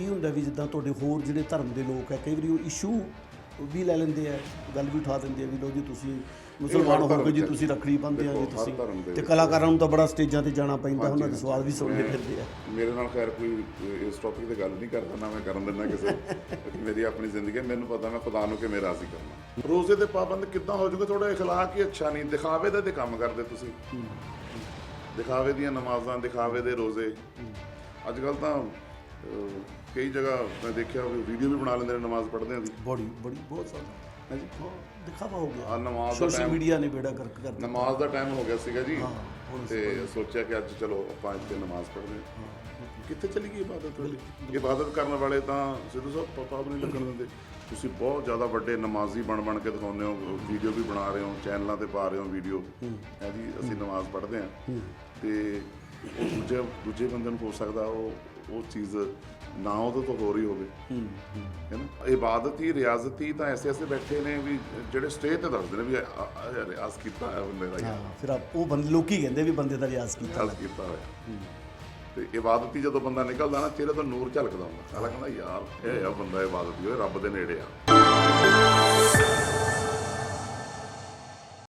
ਕੀ ਹੁੰਦਾ ਵੀ ਜਿੱਦਾਂ ਤੁਹਾਡੇ ਹੋਰ ਜਿਹੜੇ ਧਰਮ ਦੇ ਲੋਕ ਹੈ ਕਈ ਵਾਰੀ ਉਹ ਇਸ਼ੂ ਵੀ ਲੈ ਲੈਂਦੇ ਆ ਗੱਲ ਵੀ ਉਠਾ ਦਿੰਦੇ ਆ ਵੀ ਲੋ ਜੀ ਤੁਸੀਂ ਮੁਸਲਮਾਨ ਹੋ ਧਰਮ ਕੇ ਜੀ ਚ- ਤੁਸੀਂ ਰੱਖੜੀ ਬੰਨ੍ਹਦੇ ਆ ਜੀ ਦੇਖੋ, ਹਰ ਤੁਸੀਂ ਧਰਮ ਦੇ ਤੇ ਵਿੱਚ- ਕਲਾਕਾਰਾਂ ਨੂੰ ਤਾਂ ਬੜਾ ਸਟੇਜਾਂ ਤੇ ਜਾਣਾ ਪੈਂਦਾ ਹਾਂਜੀ, ਉਹਨਾਂ ਦੇ ਸਵਾਲ ਵੀ ਸੁਣਨੇ ਮੈਂ- ਫਿਰਦੇ ਆ ਮੇਰੇ ਨਾਲ ਖੈਰ ਕੋਈ ਇਸ ਟੌਪਿਕ ਤੇ ਗੱਲ ਨਹੀਂ ਕਰਦਾ ਨਾ ਮੈਂ ਕਰਨ ਦਿੰਦਾ ਕਿਸੇ ਨੂੰ। ਮੇਰੀ ਆਪਣੀ ਜ਼ਿੰਦਗੀ ਹੈ ਮੈਨੂੰ ਪਤਾ ਮੈਂ ਖੁਦਾ ਨੂੰ ਕਿਵੇਂ ਰਾਜ਼ੀ ਕਰਨਾ ਰੋਜ਼ੇ ਦੇ ਪਾਬੰਦ ਕਿੱਦਾਂ ਹੋ ਜਾਊਗਾ ਤੁਹਾਡਾ اخلاق ਹੀ ਅੱਛਾ ਨਹੀਂ ਦਿਖਾਵੇ ਦਾ ਤੇ ਕੰਮ ਕਰਦੇ ਤੁਸੀਂ ਦਿਖਾਵੇ ਦੀਆਂ ਨਮਾਜ਼ਾਂ ਦਿਖਾਵੇ ਦੇ ਰੋਜ਼ੇ ਅੱਜ ਕੱਲ ਤਾਂ ਅਹ, ਕਈ ਜਗ੍ਹਾ ਮੈਂ ਦੇਖਿਆ ਵੀ ਵੀਡੀਓ ਵੀ ਬਣਾ ਲੈਂਦੇ ਨੇ ਨਮਾਜ਼ ਪੜ੍ਹਦੇ ਆਂ ਦੀ ਬੜੀ ਬੜੀ ਬਹੁਤ ਜ਼ਿਆਦਾ। ਹਾਂਜੀ ਬਹੁਤ ਦਿਖਾਵਾ ਹੋ ਗਿਆ ਆ ਨਮਾਜ਼ ਦਾ ਸੋਸ਼ਲ ਮੀਡੀਆ ਨੇ ਬੇੜਾ ਕਰਕ ਕਰ ਦਿੱਤਾ। ਨਮਾਜ਼ ਦਾ ਟਾਈਮ ਹੋ ਗਿਆ ਸੀਗਾ ਜੀ। ਹਾਂ, ਹੁਣ ਤੇ ਸੋਚਿਆ ਕਿ ਅੱਜ ਚਲੋ ਆਪਾਂ ਇੱਥੇ ਨਮਾਜ਼ ਪੜ੍ਹਦੇ ਹਾਂ ਕਿੱਥੇ ਚਲੀ ਗਈ ਇਬਾਦਤ ਵਾਲੀ ਇਬਾਦਤ ਕਰਨ ਵਾਲੇ ਤਾਂ ਸਿੱਧੂ ਸਾਹਿਬ ਪਤਾ ਵੀ ਨਹੀਂ ਲੱਗਣ ਦਿੰਦੇ। ਤੁਸੀਂ ਬਹੁਤ ਜ਼ਿਆਦਾ ਵੱਡੇ ਨਮਾਜ਼ੀ ਬਣ ਬਣ ਕੇ ਦਿਖਾਉਂਦੇ ਹੋ ਵੀਡੀਓ ਵੀ ਬਣਾ ਰਹੇ ਹੋ ਚੈਨਲਾਂ ਤੇ ਪਾ ਰਹੇ ਹੋ ਵੀਡੀਓ ਹੈ। ਜੀ ਅਸੀਂ ਨਮਾਜ਼ ਪੜ੍ਹਦੇ ਹਾਂ। ਤੇ ਉਹ ਦੂਜੇ ਦੂਜੇ ਬੰਦੇ ਨੂੰ ਹੋ ਸਕਦਾ ਉਹ ਉਹ ਚੀਜ਼ ਨਾ ਉਹਦੇ ਤੋਂ ਹੋ ਰਹੀ ਹੋਵੇ। ਹੈ ਨਾ? ਇਬਾਦਤ ਹੀ ਰਿਆਜ਼ਤ ਹੀ ਤਾਂ ਐਸੇ ਐਸੇ ਬੈਠੇ ਨੇ ਵੀ ਜਿਹੜੇ ਸਟੇਜ ਤੇ ਦੱਸਦੇ ਨੇ ਵੀ ਰਿਆਜ਼ ਕੀਤਾ ਹੈ ਬੰਦੇ ਦਾ ਫਿਰ ਆਪ- ਉਹ ਬੰਦੇ ਲੋਕੀ ਕਹਿੰਦੇ ਵੀ ਬੰਦੇ ਦਾ ਰਿਆਜ਼ ਕੀਤਾ ਰਿਆਜ਼ ਕੀਤਾ ਹੋਇਆ। ਤੇ ਇਬਾਦਤੀ ਜਦੋਂ ਬੰਦਾ ਨਿਕਲਦਾ ਨਾ ਚਿਹਰੇ ਤੋਂ ਨੂਰ ਝਲਕਦਾ ਹੁੰਦਾ। ਕਹਿੰਦਾ ਯਾਰ ਇਹ ਆ ਬੰਦਾ ਇਬਾਦਤੀ ਹੋਏ ਰੱਬ ਦੇ ਨੇੜੇ ਆ।